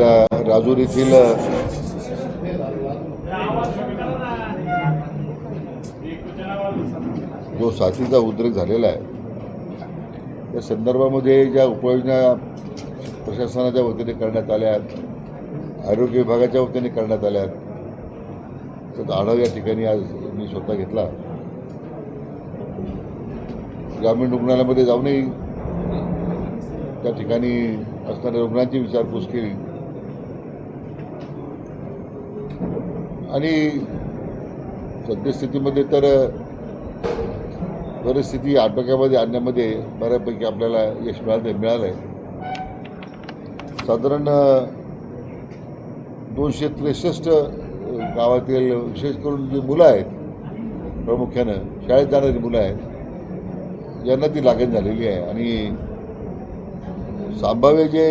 आपल्या राजूर येथील जो साथीचा उद्रेक झालेला आहे त्या संदर्भामध्ये ज्या उपाययोजना प्रशासनाच्या वतीने करण्यात आल्या आहेत आरोग्य विभागाच्या वतीने करण्यात आल्या आहेत त्याचा आढावा या ठिकाणी आज मी स्वतः घेतला. ग्रामीण रुग्णालयामध्ये जाऊनही त्या ठिकाणी असणाऱ्या रुग्णांची विचारपूस केली. आणि सद्यस्थितीमध्ये तर परिस्थिती आटोक्यामध्ये आणण्यामध्ये बऱ्यापैकी आपल्याला यश मिळालं मिळालं आहे साधारण दोनशे त्रेसष्ट गावातील विशेष करून जी मुलं आहेत प्रामुख्यानं शाळेत जाणारी मुलं आहेत यांना ती लागण झालेली आहे. आणि संभाव्य जे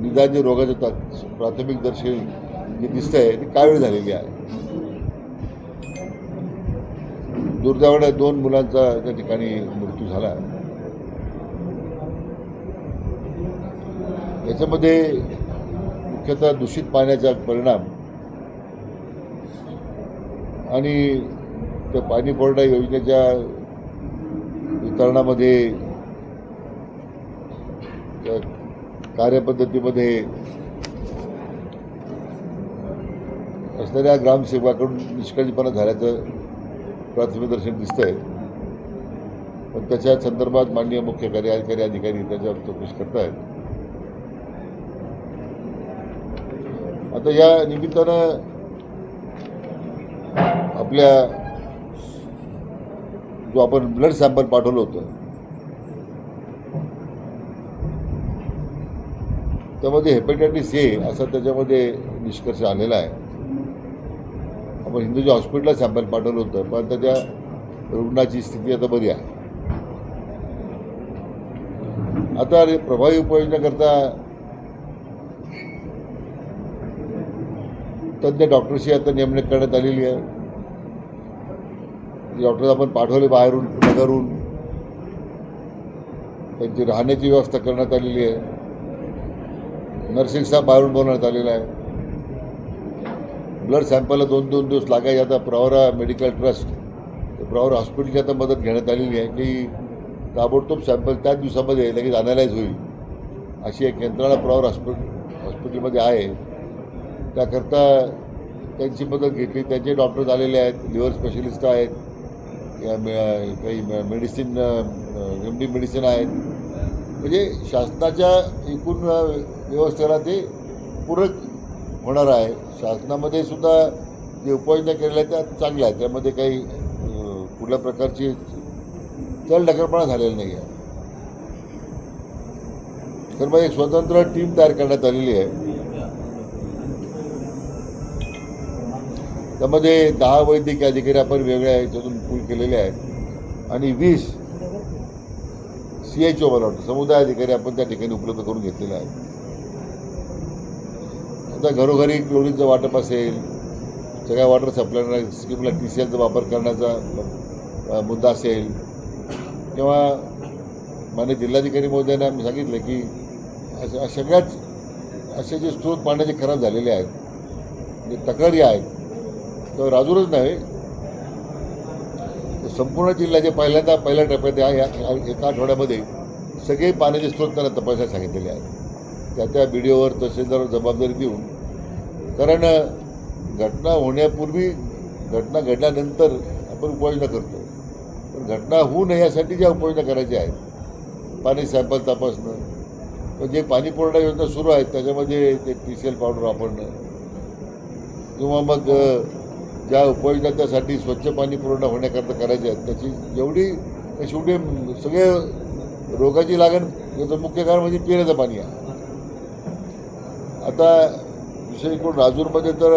निदान जे रोगाचे प्राथमिक दर्शन जे दिसत आहे ती कावीळ झालेली आहे. दुर्दैवाने दोन मुलांचा त्या ठिकाणी मृत्यू झाला. याच्यामध्ये मुख्यतः दूषित पाण्याचा परिणाम आणि त्या पाणी पुरवठा योजनेच्या वितरणामध्ये कार्यपद्धतीमध्ये असणाऱ्या ग्रामसेवकाकडून निष्काळजीपणा झाल्याचं प्राथमिक दर्शन दिसतंय. पण त्याच्या संदर्भात माननीय मुख्य कार्यकारी अधिकारी त्याच्यावर चौकशी करतायत. आता या निमित्तानं आपल्या जो आपण ब्लड सॅम्पल पाठवलं होतं त्यामध्ये हेपॅटायटिस ए असा त्याच्यामध्ये निष्कर्ष आलेला आहे. आपण हिंदूच्या हॉस्पिटलला सॅम्पल पाठवलं होतं पण आता त्या रुग्णाची स्थिती आता बरी आहे. आता रे- प्रभावी उपाययोजनाकरता तज्ज्ञ डॉक्टरशी आता नेमणूक करण्यात आलेली आहे. डॉक्टर आपण पाठवले बाहेरून नगरून. त्यांची राहण्याची व्यवस्था करण्यात आलेली आहे. नर्सिंग स्टाफ बाहेरून बोलवण्यात आलेला आहे. ब्लड सॅम्पलला दोन दोन दिवस लागायचे. आता प्रवरा मेडिकल ट्रस्ट प्रवरा हॉस्पिटलची आता मदत घेण्यात आलेली आहे की ताबडतोब सॅम्पल त्याच दिवसामध्ये लगेच अनालाइज होईल. अशी एक यंत्रणा प्रवरा हॉस्पिटल हॉस्पिटलमध्ये आहे. त्याकरता त्यांची मदत घेतली. त्यांचे डॉक्टर्स आलेले आहेत लिव्हर स्पेशलिस्ट आहेत या काही मेडिसिन एम डी मेडिसिन आहेत. म्हणजे शासनाच्या एकूण व्यवस्थेला ते पूरक होणार आहे. शासनामध्ये सुद्धा जे उपाययोजना केलेल्या त्या चांगल्या आहेत. त्यामध्ये काही कुठल्या प्रकारची चलढकलपणा झालेला नाही आहे तर मग एक स्वतंत्र टीम तयार करण्यात आलेली आहे. त्यामध्ये दहा वैद्यकीय अधिकारी आपण वेगळ्या याच्यातून पूल केलेले आहेत. आणि वीस सी एच ओ मला वाटतं समुदाय अधिकारी आपण त्या ठिकाणी उपलब्ध करून घेतलेले आहेत. आता घरोघरी क्लोरीनचं वाटप असेल सगळ्या वॉटर सप्लाय स्कीमला टी सी एलचा वापर करण्याचा मुद्दा असेल. किंवा मान्य जिल्हाधिकारी महोदयांना मी सांगितलं की अशा सगळ्याच असे जे स्रोत पाण्याचे खराब झालेले आहेत जे तक्रारी आहेत तर राजूरच नव्हे. तर संपूर्ण जिल्ह्याचे पहिल्यांदा पहिल्या टप्प्यात या- एका आठवड्यामध्ये सगळे पाण्याचे स्रोत त्यांना तपासायला सांगितलेले आहेत. त्या त्या बीडीओवर तहसीलदार जबाबदारी देऊन कारण घटना होण्यापूर्वी घटना घडल्यानंतर आपण उपाययोजना करतो. पण घटना होऊ नये यासाठी ज्या उपाययोजना करायच्या आहेत पाणी सॅम्पल तपासणं तर जे पाणी पुरवठा योजना सुरू आहेत त्याच्यामध्ये ते पी सी एल पावडर वापरणं किंवा मग ज्या उपाययोजना त्यासाठी स्वच्छ पाणी पुरवठा होण्याकरता करायच्या आहेत त्याची जेवढी शेवटी सगळे रोगाची लागण याचं मुख्य कारण म्हणजे पिण्याचं पाणी आहे. आता विशेष करून राजूरमध्ये तर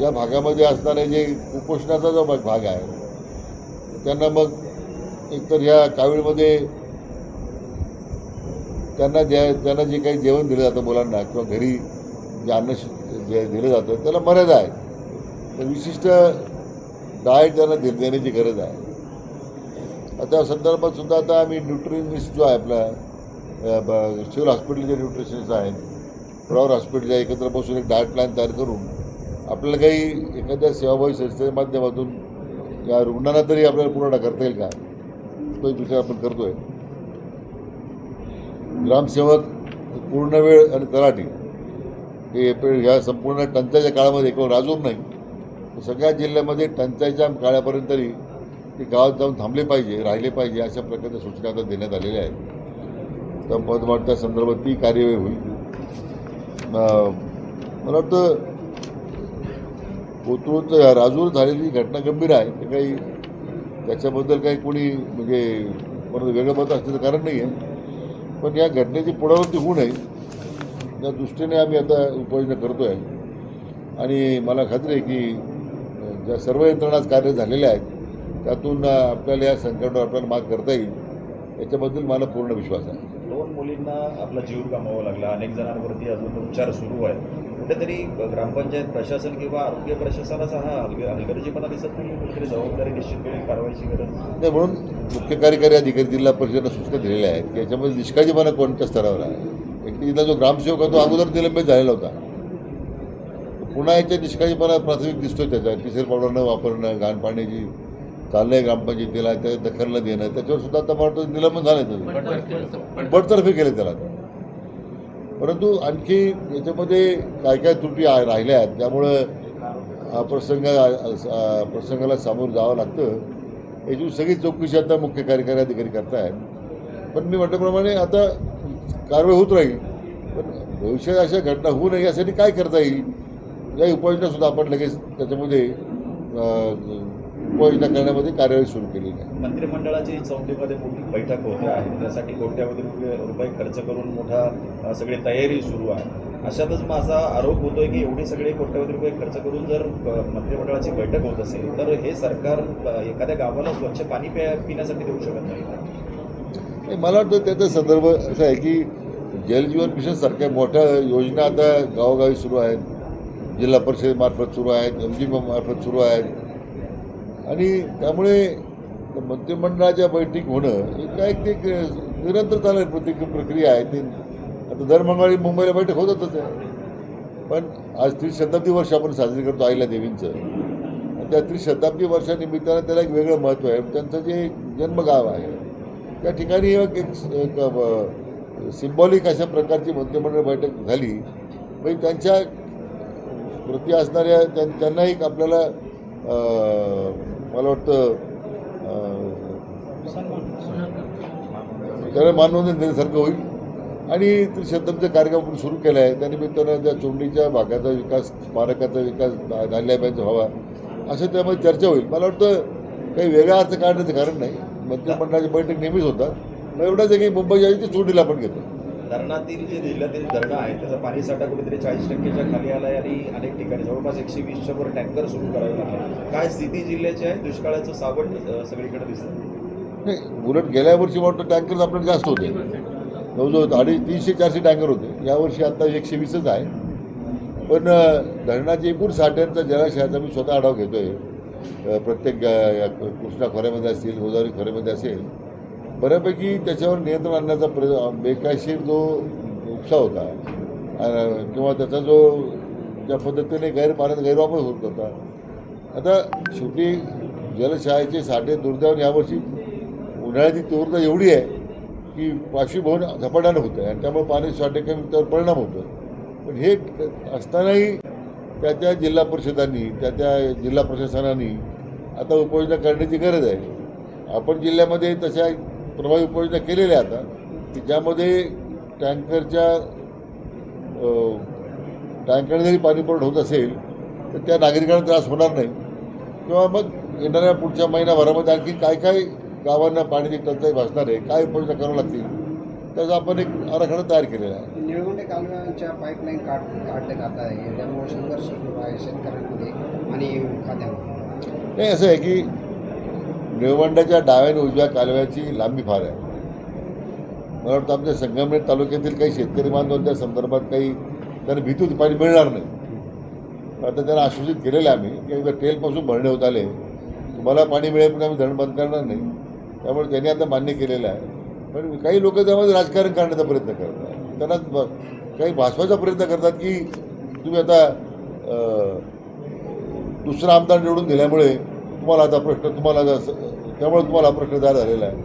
या भागामध्ये असणारे जे कुपोषणाचा जो भाग आहे त्यांना मग एकतर ह्या कावीळमध्ये त्यांना द्या त्यांना जे काही जेवण दिलं जातं मुलांना किंवा घरी जे अन्न जे दिलं जातं त्याला मर्यादा आहे. तर विशिष्ट डाएट त्यांना दे देण्याची गरज आहे. त्या संदर्भात सुद्धा आता आम्ही न्यूट्रिनिस्ट जो आहे आपला शिवल सिव्हिल हॉस्पिटलचे न्यूट्रिशनिस्ट आहेत. प्रॉवर हॉस्पिटलच्या एकत्र बसून एक डायट प्लॅन तयार करून आपल्याला काही एखाद्या सेवाभावी संस्थेच्या माध्यमातून या रुग्णांना तरी आपल्याला पुरवठा करता येईल का? तोच विचार आपण करतोय. ग्रामसेवक पूर्ण वेळ आणि तलाठी हे एप्रिल ह्या संपूर्ण टंचाईच्या काळामध्ये केवळ राजूर नाही. सगळ्या जिल्ह्यामध्ये टंचाईच्या काळापर्यंत तरी ते गावात जाऊन थांबले पाहिजे राहिले पाहिजे अशा प्रकारच्या सूचना आता देण्यात आलेल्या आहेत. तर पदवाढच्या संदर्भात ती कार्यवाही होईल. मला वाटतं कोथरूड राजूर झालेली घटना गंभीर आहे. ते काही त्याच्याबद्दल काही कोणी म्हणजे परत वेगळं मत असण्याचं कारण नाही आहे पण या घटनेची पुनरावृत्ती होऊ नये त्या दृष्टीने आम्ही आता उपाययोजना करतो आहे आणि मला खात्री आहे की ज्या सर्व यंत्रणा कार्य झालेल्या आहेत त्यातून आपल्याला या संकटावर आपल्याला मात करता येईल याच्याबद्दल मला पूर्ण विश्वास आहे. दोन मुलींना आपला जीव गमावा लागला. अनेक जणांवरती अजून उपचार सुरू आहेत. कुठेतरी ग्रामपंचायत प्रशासन किंवा आरोग्य प्रशासनाचा हा हलग हलगर्जीपणा दिसत नाही कुठेतरी जबाबदारी निश्चित कारवाईची गरज नाही म्हणून मुख्य कार्यकारी अधिकारी जिल्हा परिषदेला सूचना दिलेल्या आहेत की याच्यामध्ये निष्काळजीपणा कोणत्या स्तरावर आहे? एक जो ग्रामसेवक आहे तो अगोदर निलंबित झालेला होता. पुन्हा याच्या निष्काळजीपणा प्राथमिक दिसतोय त्याचा पिसेल पावडर न वापरणं घाण पाण्याची चाललंय ग्रामपंचायतीला त्या दखल न देणं त्याच्यावर सुद्धा आता मला वाटतं निलंबन झालं त्याचं. बडतर्फी केले त्याला. परंतु आणखी याच्यामध्ये काय काय त्रुटी राहिल्या आहेत त्यामुळं हा प्रसंग प्रसंगाला सामोरं जावं लागतं. याची सगळी चौकशी आता मुख्य कार्यकारी अधिकारी करतायत. पण मी म्हटल्याप्रमाणे आता कारवाई होत राहील. पण भविष्यात अशा घटना होऊ नये यासाठी काय करता येईल? या उपाययोजनासुद्धा आपण लगेच त्याच्यामध्ये उपाययोजना करण्यामध्ये कार्यवाही सुरू केलेली आहे. मंत्रिमंडळाची चौकीमध्ये मोठी बैठक होते आहे. त्यासाठी कोट्यावधी रुपये रुपये खर्च करून मोठा सगळी तयारी सुरू आहे. अशातच माझा आरोप होतोय की एवढे सगळे कोट्यावधी रुपये खर्च करून जर मंत्रिमंडळाची बैठक होत असेल तर हे सरकार एखाद्या गावाला स्वच्छ पाणी प्या पिण्यासाठी देऊ शकत? नाही, मला वाटतं त्याचा संदर्भ असा आहे की जलजीवन मिशन सारख्या मोठ्या योजना आता गावोगावी सुरू आहेत. जिल्हा परिषदेमार्फत सुरू आहेत एम जी मार्फत सुरू आहेत. आणि त्यामुळे मंत्रिमंडळाच्या बैठक होणं हे काय ते निरंतर चालू प्रत्येक प्रक्रिया आहे. ती आता दर मंगळवारी मुंबईला बैठक होतच आहे. पण आज त्रिशताब्दी वर्ष आपण साजरी करतो आईला देवींचं. आणि त्या त्रिशताब्दी वर्षानिमित्तानं त्याला एक वेगळं महत्त्व आहे. त्यांचं जे जन्मगाव आहे त्या ठिकाणी एक सिम्बॉलिक अशा प्रकारची मंत्रिमंडळ बैठक झाली. म्हणजे त्यांच्या प्रती असणाऱ्या त्यां त्यांना एक आपल्याला मला वाटतं अं, त्याला मानवंदन देण्यासारखं होईल. आणि त्रिशतमचा कार्यक्रम आपण सुरू केला आहे त्यानिमित्तानं त्या चोंडीच्या भागाचा विकास स्मारकाचा विकास धान्याबाईंचा व्हावा असं त्यामध्ये चर्चा होईल. मला वाटतं काही वेगळा अर्थ काढण्याचं कारण नाही. मंत्रिमंडळाची बैठक नेहमीच होतात. मग आहे की मुंबई जायची चोंडीला आपण घेतो धरणातील जे जिल्ह्यातील धरणं आहे त्याचा पाणी साठा कुठेतरी चाळीस टक्केच्या खाली आला आहे आणि अनेक ठिकाणी जवळपास एकशे वीसच्या वर टँकर सुरू करावे लागले. काय स्थिती जिल्ह्याची आहे? दुष्काळाचं सावट सगळीकडे दिसतं नाही उलट गेल्या वर्षी वाटतं टँकर आपल्याला जास्त होते. जवळजवळ अडीच तीनशे चारशे टँकर होते. यावर्षी आता एकशे वीसच आहे. पण धरणाचे एकूण साठ्यांचा जलाशयाचा मी स्वतः आढावा घेतो आहे प्रत्येक या कृष्णा खोऱ्यामध्ये असतील गोदावरी खोऱ्यामध्ये असेल बऱ्यापैकी त्याच्यावर नियंत्रण आणण्याचा प्र बेकायशीर जो उपसा होता किंवा त्याचा जो ज्या पद्धतीने गैर पाण्याचा गैरवापर होत होता. आता शेवटी जलशाळेचे साठे दुर्दैवाने यावर्षी उन्हाळ्याची तीव्रता एवढी आहे की बाष्पीभवन झपाट्यानं होतं आहे. आणि त्यामुळे पाणी साठे कमी त्यावर परिणाम होतो. पण हे असतानाही त्या त्या जिल्हा परिषदांनी त्या त्या जिल्हा प्रशासनाने आता उपाययोजना करण्याची गरज आहे. आपण जिल्ह्यामध्ये तशा प्रभावी उपाययोजना केलेल्या आता की ज्यामध्ये टँकरच्या टँकरने जरी पाणी पुरवठा होत असेल तर त्या नागरिकांना त्रास होणार नाही. किंवा मग येणाऱ्या पुढच्या महिनाभरामध्ये आणखी काय काय गावांना पाण्याची टंचाई भासणार आहे काय उपाययोजना करावं लागतील त्याचा आपण एक आराखडा तयार केलेला आहे. निळवंडे कालव्यांच्या पाईपलाईन काढ काढले जात आहे त्यामुळे संघर्ष सुरू आहे शेतकऱ्यांमध्ये आणि खात्यामध्ये. नाही असं आहे की निळवंड्याच्या डाव्या आणि उजव्या कालव्याची लांबी फार आहे. मला वाटतं आमच्या संगमनेर तालुक्यातील काही शेतकरी बांधवांच्या संदर्भात काही त्यांना भीती पाणी मिळणार नाही. आता त्यांना आश्वासित केलेलं आहे आम्ही की एकदा टेलपासून भरणे होत आले. तुम्हाला पाणी मिळेल पण आम्ही धरण बंद करणार नाही. त्यामुळे त्यांनी आता मान्य केलेलं आहे. पण काही लोक त्यामध्ये राजकारण करण्याचा प्रयत्न करतात. त्यांना काही भासवायचा प्रयत्न करतात की तुम्ही आता दुसरा आमदार निवडून दिल्यामुळे तुम्हाला आता प्रश्न तुम्हाला त्यामुळे तुम्हाला हा प्रश्न तयार झालेला आहे.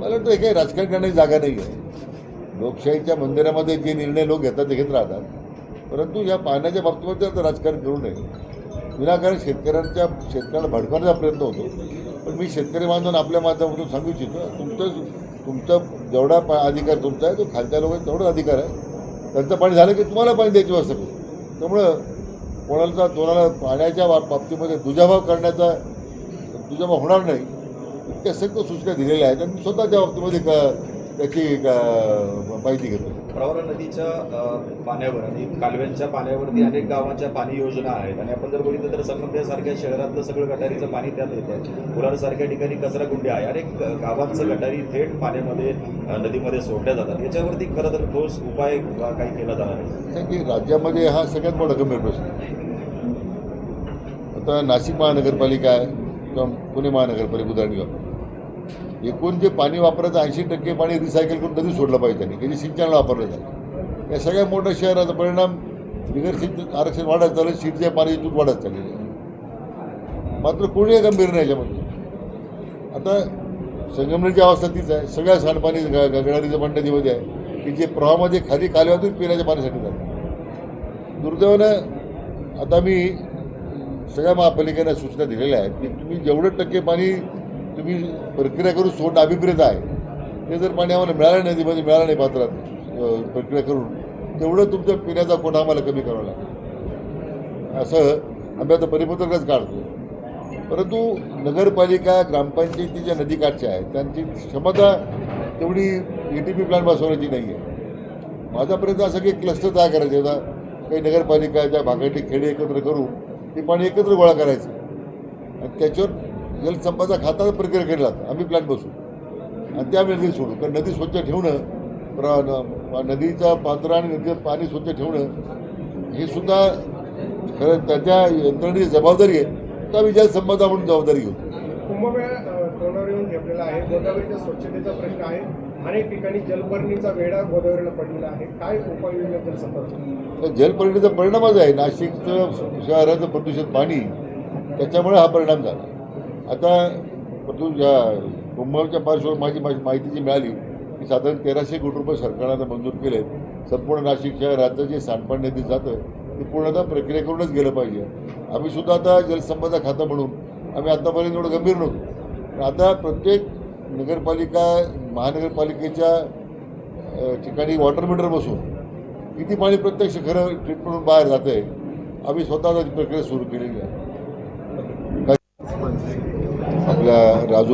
मला वाटतं हे काही राजकारण करण्याची जागा नाही आहे. लोकशाहीच्या मंदिरामध्ये जे निर्णय लोक घेतात ते घेत राहतात. परंतु या पाण्याच्या बाबतीमध्ये आता राजकारण करू नये. विनाकारण शेतकऱ्यांच्या शेतकऱ्याला भडकवण्याचा प्रयत्न होतो. पण मी शेतकरी बांधून आपल्या माध्यमातून सांगू इच्छितो तुमचं तुमचं जेवढा पा अधिकार तुमचा आहे तो खालच्या लोकांचा तेवढा अधिकार आहे. त्यांचं पाणी झालं की तुम्हाला पाणी द्यायची व्यवस्था करू. त्यामुळं कोणाला कोणाला पाण्याच्या बाबतीमध्ये दुजाभाव करण्याचा दुजाभाव होणार नाही. इतक्या सक्त सूचना दिलेल्या आहेत आणि स्वतः त्या बाबतीमध्ये क त्याची माहिती घेतो प्रवरा नदीच्या पाण्यावर आणि कालव्यांच्या पाण्यावरती अनेक गावांच्या पाणी योजना आहेत. आणि आपण जर बघितलं तर संगमनेरसारख्या शहरातलं सगळं गटारीचं पाणी त्यात येतं कुलारसारख्या ठिकाणी कचरा गुंडी आहे. अनेक गावांचं गटारी थेट पाण्यामध्ये नदीमध्ये सोडल्या जातात. याच्यावरती खरं तर ठोस उपाय काही केला जाणार आहे? की राज्यामध्ये हा सगळ्यात मोठा गंभीर प्रश्न आहे. आता नाशिक महानगरपालिका आहे. किंवा पुणे महानगरपालिका उदाहरण घेऊ एकूण जे पाणी वापरायचं ऐंशी टक्के पाणी रिसायकल करून नदी सोडलं पाहिजे त्यांनी. कधी सिंचनाला वापरलं जाईल या सगळ्या मोठ्या शहराचा परिणाम बिगर सिंचन आरक्षण वाढत चाललं सीटच्या पाणी दूध वाढत चाललेलं आहे मात्र कोणी गंभीर नाही याच्यामध्ये. आता संगमनेरची अवस्था तीच आहे. सगळ्या सांडपाणी ग- गगडारीचं पण आहे की जे प्रवाहामध्ये खाली कालव्यातून पिण्याच्या पाण्यासाठी जातं दुर्दैवानं आता मी सगळ्या महापालिकेनं सूचना दिलेल्या आहेत की तुम्ही जेवढं टक्के पाणी तुम्ही प्रक्रिया करून सोडणं अभिप्रेत आहे ते जर पाणी आम्हाला मिळालं नाही नदीमध्ये मिळालं नाही पात्रात प्रक्रिया करून तेवढं तुमच्या पिण्याचा कोटा आम्हाला कमी करावा लागेल. असं आम्ही आता परिपत्रकच काढतो. परंतु नगरपालिका ग्रामपंचायती ज्या नदीकाठच्या आहेत त्यांची क्षमता तेवढी ए टी पी प्लॅन बसवण्याची नाही आहे माझा प्रयत्न असा की क्लस्टर तयार करायचा होता काही नगरपालिकाच्या भागाटी खेडे एकत्र करून ते पाणी एकत्र गोळा करायचं. आणि त्याच्यावर जलसंपाचा खाता प्रक्रिया केला. जातं आम्ही प्लॅन बसू आणि ते आम्ही नदी सोडू. कारण नदी स्वच्छ ठेवणं प्र नदीचा पात्र आणि नदीचं पाणी स्वच्छ ठेवणं हे सुद्धा खरं त्याच्या यंत्रणेची जबाबदारी आहे. तर आम्ही जलसंपदा म्हणून जबाबदारी घेऊ. कुंभमेळा तोंडावर येऊन घेतलेला आहे. गोदावरीच्या स्वच्छतेचा प्रश्न आहे. अनेक ठिकाणी जलपर्णीचा वेढा गोदावरीला पडलेला आहे. काय उपाययोजना जलसंपदा तर जलपर्णीचा परिणामच आहे नाशिकचं शहराचं प्रदूषित पाणी त्याच्यामुळे हा परिणाम झाला. आता प्रदू या पार्श्वभूमीवर माझी माझी माहिती जी मिळाली की साधारण तेराशे कोटी रुपये सरकारनं मंजूर केले संपूर्ण नाशिक शहराचं जे सांडपाणी नदी जातं ते पूर्णतः प्रक्रिया करूनच गेलं पाहिजे. आम्ही सुद्धा आता जलसंपदा खातं म्हणून आम्ही आतापर्यंत एवढं गंभीर नव्हतो. पण आता प्रत्येक नगरपालिका महानगरपालिकेच्या ठिकाणी वॉटर मीटर बसून किती पाणी प्रत्यक्ष खरं ट्रीटमेंट बाहेर जातं आहे आम्ही स्वतःच प्रक्रिया सुरू केलेली आहे.